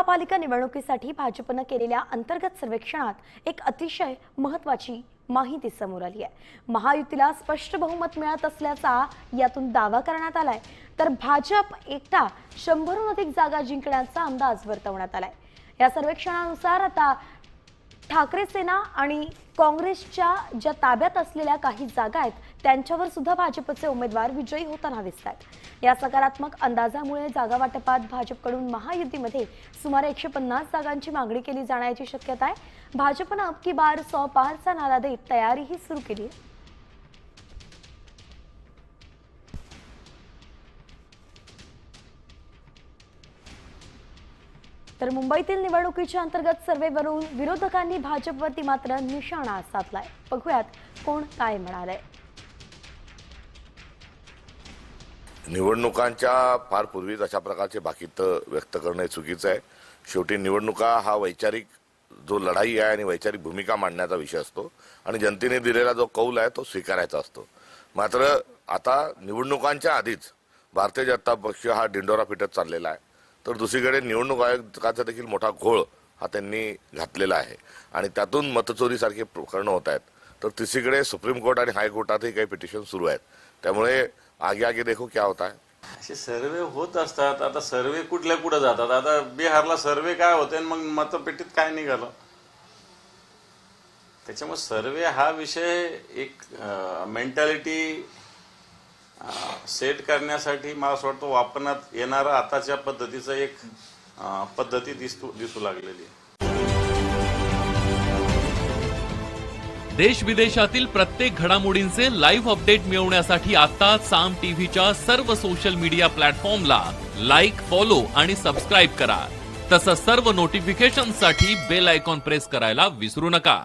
महापालिका निवडणुकीसाठी भाजपनं केलेल्या अंतर्गत सर्वेक्षणात एक अतिशय महत्वाची माहिती समोर आली आहे. महायुतीला स्पष्ट बहुमत मिळत असल्याचा यातून दावा करण्यात आलाय. तर भाजप एकटा शंभरहून अधिक जागा जिंकण्याचा अंदाज वर्तवण्यात आलाय. या सर्वेक्षणानुसार आता ठाकरे सेना आणि काँग्रेसच्या ज्या ताब्यात असलेल्या काही जागा आहेत त्यांच्यावर सुद्धा भाजपचे उमेदवार विजयी होताना दिसत आहेत या सकारात्मक अंदाजामुळे जागा वाटपात भाजपकडून महायुतीमध्ये सुमारे एकशे पन्नास जागांची मागणी केली जाण्याची शक्यता आहे. भाजपनं अबकी बार सौ पारचा नारा देत तयारीही सुरू केली आहे. तर मुंबईतील निवडणुकीच्या अंतर्गत सर्वेवरून विरोधकांनी भाजपवरती मात्र निशाणा साधलाय. बघूयात कोण काय म्हणाले निवडणुकांच्या फार पूर्वीच अशा प्रकारचे भाकितं व्यक्त करणे चुकीचं आहे. शेवटी निवडणुका हा वैचारिक जो लढाई आहे आणि वैचारिक भूमिका मांडण्याचा विषय असतो आणि जनतेने दिलेला जो कौल आहे तो स्वीकारायचा असतो. मात्र आता निवडणुकांच्या आधीच भारतीय जनता पक्ष हा डिंडोरा फिटत चाललेला आहे. तर दुसरीकडे निवडणूक आयोगाचा देखील मोठा घोळ हा त्यांनी घातलेला आहे. आणि त्यातून मतचोरीसारखे प्रकरणं होत आहेत. तर तिसरीकडे सुप्रीम कोर्ट आणि हायकोर्टातही काही पिटिशन सुरू आहेत. त्यामुळे आगे आगे देखो क्या होत आहे असे सर्वे होत असतात. आता सर्वे कुठल्या कुठं जातात? आता बिहारला सर्वे काय होते आणि मग मतपेटीत काय निघालं? त्याच्यामुळे सर्वे हा विषय एक मेंटॅलिटी सेट करण्यासाठी मला असं वाटतं वापरण्यात येणारा आताच्या पद्धतीचं एक पद्धती दिसू दिसू लागलेली आहे. देश विदेशातील प्रत्येक घडामोडींचे लाईव्ह अपडेट मिळवण्यासाठी आता साम टीव्हीच्या सर्व सोशल मीडिया प्लॅटफॉर्मला लाईक फॉलो आणि सबस्क्राईब करा. तसंच सर्व नोटिफिकेशनसाठी बेल आयकॉन प्रेस करायला विसरू नका.